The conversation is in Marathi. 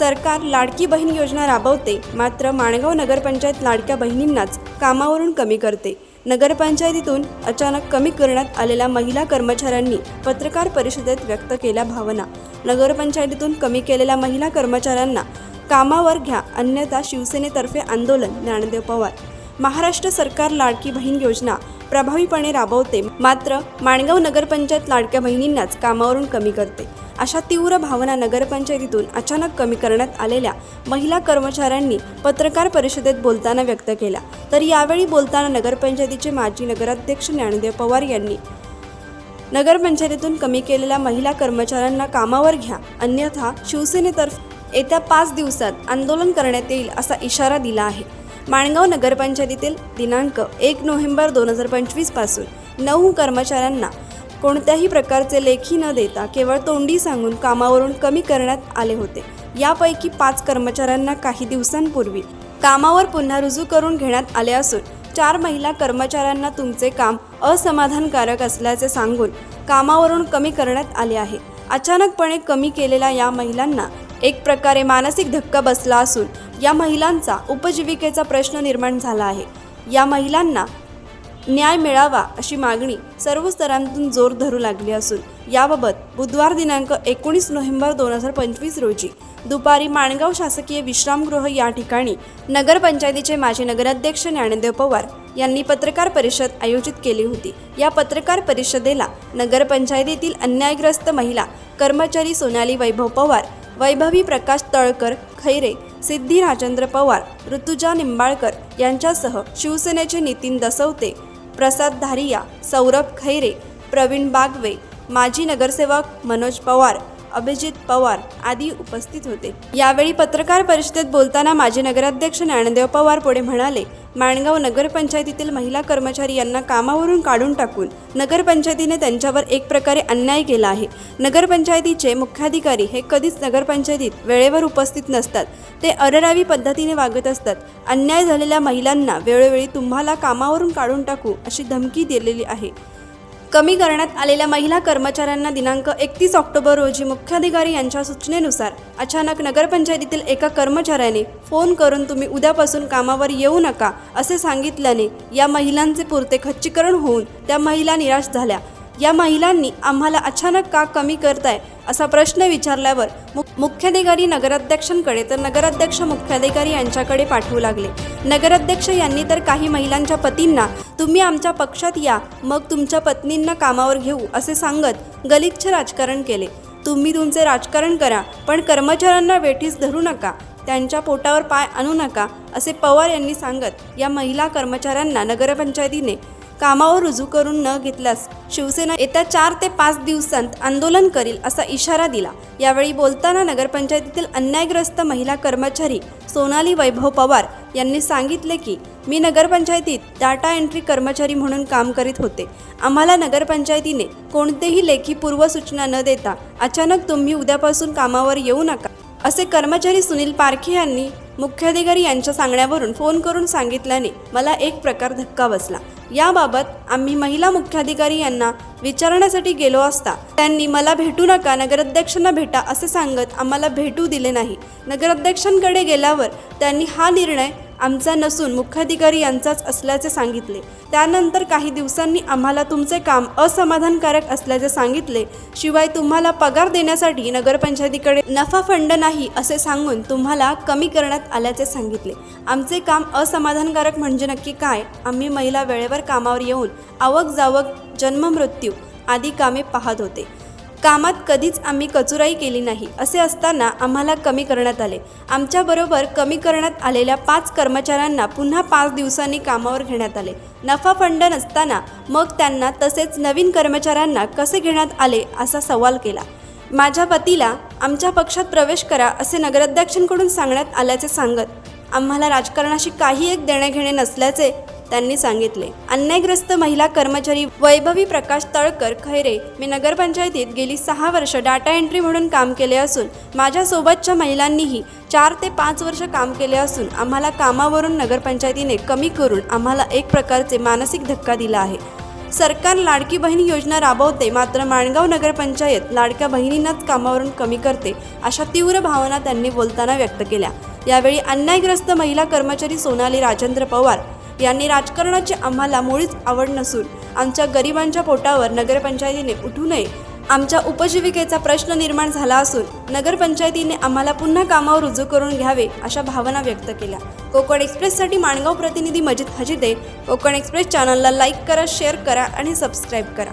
सरकार लाडकी बहीण योजना राबवते मात्र माणगाव नगरपंचायत लाडक्या बहिणींनाच कामावरून कमी करते. नगरपंचायतीतून अचानक कमी करण्यात आलेल्या महिला कर्मचाऱ्यांनी पत्रकार परिषदेत व्यक्त केल्या भावना. नगरपंचायतीतून कमी केलेल्या महिला कर्मचाऱ्यांना कामावर घ्या अन्यथा शिवसेनेतर्फे आंदोलन ज्ञानदेव पवार. महाराष्ट्र सरकार लाडकी बहीण योजना प्रभावीपणे राबवते. मात्र माणगाव नगरपंचायत लाडक्या बहिणींनाच कामावरून कमी करते. अशा तीव्र भावना नगरपंचायतीतून अचानक कमी करण्यात आलेल्या महिला कर्मचाऱ्यांनी पत्रकार परिषदेत बोलताना व्यक्त केल्या तर यावेळी बोलताना नगरपंचायतीचे माजी नगराध्यक्ष ज्ञानदेव पवार यांनी नगरपंचायतीतून कमी केलेल्या महिला कर्मचाऱ्यांना कामावर घ्या. अन्यथा शिवसेनेतर्फे येत्या पाच दिवसात आंदोलन करण्यात येईल असा इशारा दिला आहे. माणगाव नगरपंचायतीतील दिनांक एक नोव्हेंबर दोन हजार पंचवीसपासून नऊ कर्मचाऱ्यांना कोणत्याही प्रकारचे लेखी न देता केवळ तोंडी सांगून कामावरून कमी करण्यात आले होते. यापैकी पाच कर्मचाऱ्यांना काही दिवसांपूर्वी कामावर पुन्हा रुजू करून घेण्यात आले असून चार महिला कर्मचाऱ्यांना तुमचे काम असमाधानकारक असल्याचे सांगून कामावरून कमी करण्यात आले आहे. अचानकपणे कमी केलेल्या या महिलांना एक प्रकारे मानसिक धक्का बसला असून या महिलांचा उपजीविकेचा प्रश्न निर्माण झाला आहे. या महिलांना न्याय मिळावा अशी मागणी सर्व स्तरांतून जोर धरू लागली असून याबाबत बुधवार दिनांक एकोणीस नोव्हेंबर दोन हजार पंचवीस रोजी दुपारी माणगाव शासकीय विश्रामगृह या ठिकाणी नगरपंचायतीचे माजी नगराध्यक्ष ज्ञानदेव पवार यांनी पत्रकार परिषद आयोजित केली होती. या पत्रकार परिषदेला नगरपंचायतीतील अन्यायग्रस्त महिला कर्मचारी सोनाली वैभव पवार वैभवी प्रकाश तळकर खैरे सिद्धी राजेंद्र पवार ऋतुजा निंबाळकर यांच्यासह शिवसेनेचे नितीन दसवते प्रसाद धारिया सौरभ खैरे प्रवीण बागवे माजी नगरसेवक मनोज पवार अभिजित पवार आदी उपस्थित होते. यावेळी पत्रकार परिषदेत बोलताना माजी नगराध्यक्ष ज्ञानदेव पवार पुढे म्हणाले माणगाव नगरपंचायतीतील महिला कर्मचारी यांना कामावरून काढून टाकून नगरपंचायतीने त्यांच्यावर एक प्रकारे अन्याय केला आहे. नगरपंचायतीचे मुख्याधिकारी हे कधीच नगरपंचायतीत वेळेवर उपस्थित नसतात. ते अररावी पद्धतीने वागत असतात. अन्याय झालेल्या महिलांना वेळोवेळी तुम्हाला कामावरून काढून टाकू अशी धमकी दिलेली आहे. कमी करण्यात आलेल्या महिला कर्मचाऱ्यांना दिनांक एकतीस ऑक्टोबर रोजी मुख्याधिकारी यांच्या सूचनेनुसार अचानक नगरपंचायतीतील एका कर्मचाऱ्याने फोन करून तुम्ही उद्यापासून कामावर येऊ नका असे सांगितल्याने या महिलांचे पुरते खच्चीकरण होऊन त्या महिला निराश झाल्या. या महिलांनी आम्हाला अचानक का कमी करताय असा प्रश्न विचारल्यावर मु मुख्याधिकारी नगराध्यक्षांकडे तर नगराध्यक्ष मुख्याधिकारी यांच्याकडे पाठवू लागले. नगराध्यक्ष यांनी तर काही महिलांच्या पतींना तुम्ही आमच्या पक्षात या मग तुमच्या पत्नींना कामावर घेऊ असे सांगत गलिच्छ राजकारण केले. तुम्ही तुमचे राजकारण करा पण कर्मचाऱ्यांना वेठीस धरू नका त्यांच्या पोटावर पाय आणू नका असे पवार यांनी सांगत या महिला कर्मचाऱ्यांना नगरपंचायतीने कामावर रुजू करून न घेतल्यास शिवसेना येत्या चार ते पाच दिवसांत आंदोलन करील असा इशारा दिला. यावेळी बोलताना नगरपंचायतीतील अन्यायग्रस्त महिला कर्मचारी सोनाली वैभव पवार यांनी सांगितले की मी नगरपंचायतीत डाटा एंट्री कर्मचारी म्हणून काम करीत होते. आम्हाला नगरपंचायतीने कोणतेही लेखी पूर्वसूचना न देता अचानक तुम्ही उद्यापासून कामावर येऊ नका. असे कर्मचारी सुनील पारखे यांनी मुख्याधिकारी यांच्या सांगण्यावरून फोन करून सांगितल्याने मला एक प्रकार धक्का बसला. याबाबत आम्ही महिला मुख्याधिकारी यांना विचारण्यासाठी गेलो असता त्यांनी मला भेटू नका नगराध्यक्षांना भेटा असे सांगत आम्हाला भेटू दिले नाही. नगराध्यक्षांकडे गेल्यावर त्यांनी हा निर्णय आमचा नसून मुख्याधिकारी यांचाच असल्याचे सांगितले. त्यानंतर काही दिवसांनी आम्हाला तुमचे काम असमाधानकारक असल्याचे सांगितले. शिवाय तुम्हाला पगार देण्यासाठी नगरपंचायतीकडे नफा फंड नाही असे सांगून तुम्हाला कमी करण्यात आल्याचे सांगितले. आमचे काम असमाधानकारक म्हणजे नक्की काय? आम्ही महिला वेळेवर कामावर येऊन आवक जावक जन्ममृत्यू आदी कामे पाहत होते. कामात कधीच आम्ही कचुराई केली नाही असे असताना आम्हाला कमी करण्यात आले. आमच्याबरोबर कमी करण्यात आलेल्या पाच कर्मचाऱ्यांना पुन्हा पाच दिवसांनी कामावर घेण्यात आले. नफा फंड नसताना मग त्यांना तसेच नवीन कर्मचाऱ्यांना कसे घेण्यात आले असा सवाल केला. माझ्या पतीला आमच्या पक्षात प्रवेश करा असे नगराध्यक्षांकडून सांगण्यात आल्याचे सांगत आम्हाला राजकारणाशी काही एक देणेघेणे नसल्याचे त्यांनी सांगितले. अन्यायग्रस्त महिला कर्मचारी वैभवी प्रकाश तळकर खैरे मी नगरपंचायतीत गेली सहा वर्ष डाटा एंट्री म्हणून काम केले असून माझ्यासोबतच्या महिलांनीही चार ते पाच वर्ष काम केले असून आम्हाला कामावरून नगरपंचायतीने कमी करून आम्हाला एक प्रकारचे मानसिक धक्का दिला आहे. सरकार लाडकी बहीण योजना राबवते मात्र माणगाव नगरपंचायत लाडक्या बहिणींनाच कामावरून कमी करते अशा तीव्र भावना त्यांनी बोलताना व्यक्त केल्या. यावेळी अन्यायग्रस्त महिला कर्मचारी सोनाली राजेंद्र पवार यांनी राजकारणाची आम्हाला मुळीच आवड नसून आमच्या गरिबांच्या पोटावर नगरपंचायतीने उठू नये आमच्या उपजीविकेचा प्रश्न निर्माण झाला असून नगरपंचायतीने आम्हाला पुन्हा कामावर रुजू करून घ्यावे अशा भावना व्यक्त केल्या. कोकण एक्सप्रेससाठी माणगाव प्रतिनिधी मजिद हजिदे कोकण एक्सप्रेस चॅनलला लाईक करा शेअर करा आणि सबस्क्राईब करा.